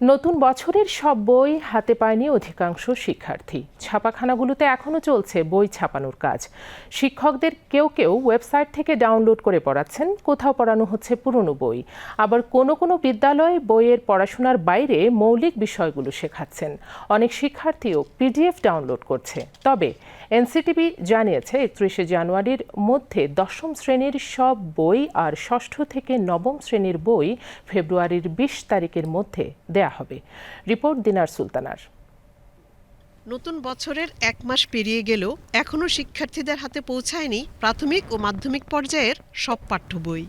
নতুন বছরের সব বই হাতে পায়নি অধিকাংশ শিক্ষার্থী। ছাপাখানাগুলোতে এখনও চলছে বই ছাপানোর কাজ। শিক্ষকদের কেউ কেউ ওয়েবসাইট থেকে ডাউনলোড করে পড়াচ্ছেন, কোথাও পড়ানো হচ্ছে পুরনো বই। আবার কোনো কোনো বিদ্যালয়ে বইয়ের পড়াশোনার বাইরে মৌলিক বিষয়গুলো শেখাচ্ছেন। অনেক শিক্ষার্থীও পিডিএফ ডাউনলোড করছে। তবে এনসিটিভি জানিয়েছে, একত্রিশে জানুয়ারির মধ্যে দশম শ্রেণির সব বই আর ষষ্ঠ থেকে নবম শ্রেণির বই ফেব্রুয়ারির বিশ তারিখের মধ্যে দেয়া হবে। রিপোর্ট দিনার সুলতানার। নতুন বছরের এক মাস পেরিয়ে গেলেও এখনও শিক্ষার্থীদের হাতে পৌঁছায়নি প্রাথমিক ও মাধ্যমিক পর্যায়ের সব পাঠ্য বই।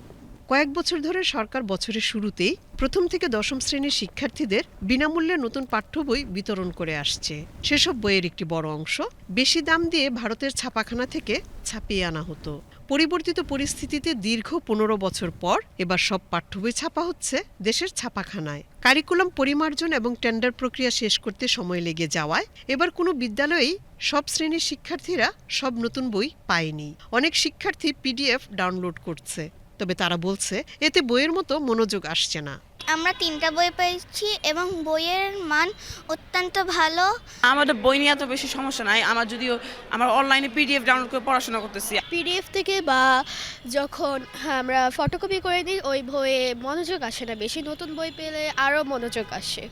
কয়েক বছর ধরে সরকার বছরের শুরুতেই প্রথম থেকে দশম শ্রেণির শিক্ষার্থীদের বিনামূল্যে নতুন পাঠ্য বই বিতরণ করে আসছে। সেসব বইয়ের একটি বড় অংশ বেশি দাম দিয়ে ভারতের ছাপাখানা থেকে ছাপিয়ে আনা হতো। পরিবর্তিত পরিস্থিতিতে দীর্ঘ পনেরো বছর পর এবার সব পাঠ্য বই ছাপা হচ্ছে দেশের ছাপাখানায়। কারিকুলাম পরিমার্জন এবং টেন্ডার প্রক্রিয়া শেষ করতে সময় লেগে যাওয়ায় এবার কোনো বিদ্যালয়েই সব শ্রেণির শিক্ষার্থীরা সব নতুন বই পায়নি। অনেক শিক্ষার্থী পিডিএফ ডাউনলোড করছে, তবে তারা বলছে, এতে বইয়ের মতো মনোযোগ আসছে না। আমরা তিনটা বই পেয়েছি এবং বইয়ের মান অত্যন্ত ভালো। আমাদের বই নিয়ে এত বেশি সমস্যা নাই। আমার যদিও আমার অনলাইনে পিডিএফ ডাউনলোড করে পড়াশোনা করতেছি। পিডিএফ থেকে বা যখন আমরা ফটোকপি করে দিই ওই বইয়ে মনোযোগ আসে না। বেশি নতুন বই পেলে আরও মনোযোগ আসে।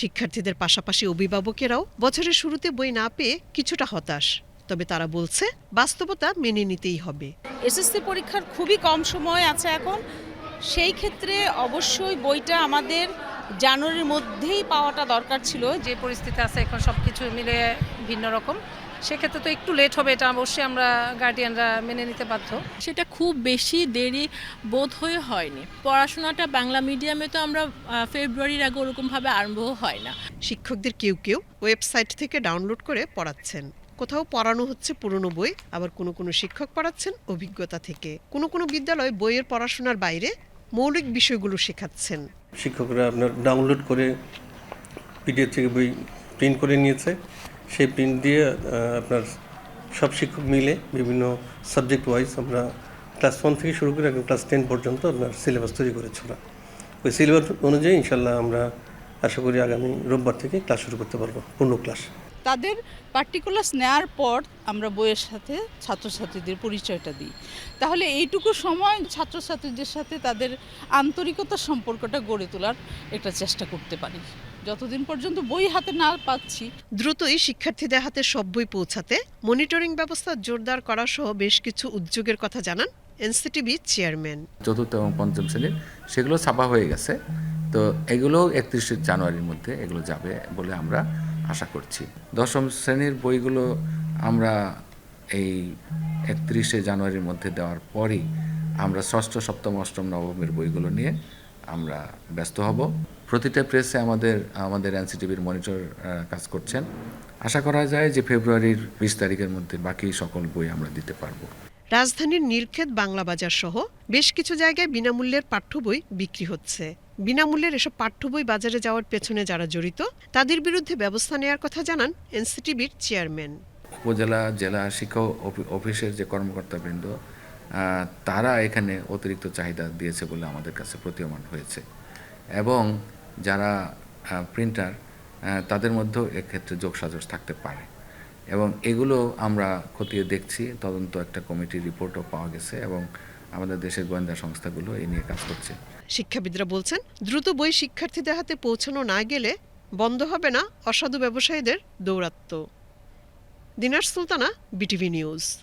শিক্ষার্থীদের পাশাপাশি অভিভাবকেরাও বছরের শুরুতে বই না পেয়ে কিছুটা হতাশ। তবে তারা বলছে বাস্তবতা মেনে নিতেই হবে। এসএসসি পরীক্ষার খুবই কম সময় আছে এখন। সেই ক্ষেত্রে অবশ্যই বইটা আমাদের জানুয়ারির মধ্যেই পাওয়াটা দরকার ছিল। যে পরিস্থিতি আছে এখন সব কিছু মিলে ভিন্ন রকম। সেক্ষেত্রে তো একটু লেট হবে এটা অবশ্যই আমরা গার্ডিয়ানরা মেনে নিতে বাধ্য। সেটা খুব বেশি দেরি বোধ হয়ে হয়নি। পড়াশোনাটা বাংলা মিডিয়ামে তো আমরা ফেব্রুয়ারির আগে ওরকমভাবে আরম্ভ হয় না। শিক্ষকদের কেউ কেউ ওয়েবসাইট থেকে ডাউনলোড করে পড়াচ্ছেন। কোথাও পড়ানো হচ্ছে পুরনো বই আবার কোনো কোনো শিক্ষক পড়াচ্ছেন অভিজ্ঞতা থেকে। কোনো কোনো বিদ্যালয় বইয়ের পড়াশোনার বাইরে মৌলিক বিষয়গুলো শেখাচ্ছেন। শিক্ষকরা আপনার ডাউনলোড করে পিডিএফ থেকে বই প্রিন্ট করে নিয়েছে। সেই প্রিন্ট দিয়ে আপনার সব শিক্ষক মিলে বিভিন্ন সাবজেক্ট ওয়াইজ আমরা ক্লাস ওয়ান থেকে শুরু করে ক্লাস টেন পর্যন্ত আপনার সিলেবাস তৈরি করেছি ওরা। ওই সিলেবাস অনুযায়ী ইনশাল্লাহ আমরা আশা করি আগামী রোববার থেকে ক্লাস শুরু করতে পারব, পূর্ণ ক্লাস তাদের পার্টিকুলার্স নেওয়ার পর আমরা বইয়ের সাথে ছাত্রছাত্রীদের পরিচয়টা দিই। তাহলে এইটুকু সময় ছাত্রছাত্রীদের সাথে তাদের আন্তরিকতার সম্পর্কটা গড়ে তোলার একটা চেষ্টা করতে পারি। যতদিন পর্যন্ত বই হাতে না পাচ্ছি। দ্রুতই শিক্ষার্থীদের হাতে সব বই পৌঁছাতে মনিটরিং ব্যবস্থা জোরদার করা সহ বেশ কিছু উদ্যোগের কথা জানান এনসিটিভি চেয়ারম্যান। চতুর্থ এবং পঞ্চম শ্রেণির সেগুলো ছাপা হয়ে গেছে। তো এগুলো একত্রিশে জানুয়ারির মধ্যে এগুলো যাবে বলে আমরা আশা করছি। দশম শ্রেণির বইগুলো আমরা এই একত্রিশে জানুয়ারির মধ্যে দেওয়ার পরই আমরা ষষ্ঠ, সপ্তম, অষ্টম, নবমের বইগুলো নিয়ে আমরা ব্যস্ত হব। প্রতিটা প্রেসে আমাদের আমাদের এনসিটিভির মনিটর কাজ করছেন। আশা করা যায় যে ফেব্রুয়ারির বিশ তারিখের মধ্যে বাকি সকল বই আমরা দিতে পারব। রাজধানীর নীলক্ষেত বাংলা বাজার সহ বেশ কিছু জায়গায় বিনামূল্যের পাঠ্য বই বিক্রি হচ্ছে। বিনামূল্যের এসব পাঠ্য বই বাজারে যাওয়ার পেছনে যারা জড়িত, তাদের বিরুদ্ধে ব্যবস্থা নেওয়ার কথা জানান এনসিটিভির চেয়ারম্যান। উপজেলা, জেলা শিক্ষা অফি- অফিসের যে কর্মকর্তাবৃন্দ তারা এখানে অতিরিক্ত চাহিদা দিয়েছে বলে আমাদের কাছে প্রতীয়মান হয়েছে। এবং যারা প্রিন্টার তাদের মধ্যেও এক্ষেত্রে যোগসাজশ থাকতে পারে। এবং এগুলো আমরা খতিয়ে দেখছি। তদন্ত একটা কমিটির রিপোর্টও পাওয়া গেছে এবং আমাদের দেশের গোয়েন্দা সংস্থাগুলো এই নিয়ে কাজ করছে। শিক্ষাবিদরা বলছেন, দ্রুত বই শিক্ষার্থীদের হাতে পৌঁছানো না গেলে বন্ধ হবে না অসাধু ব্যবসায়ীদের দৌরাত্ম্য। Dinar Sultana, BTV news.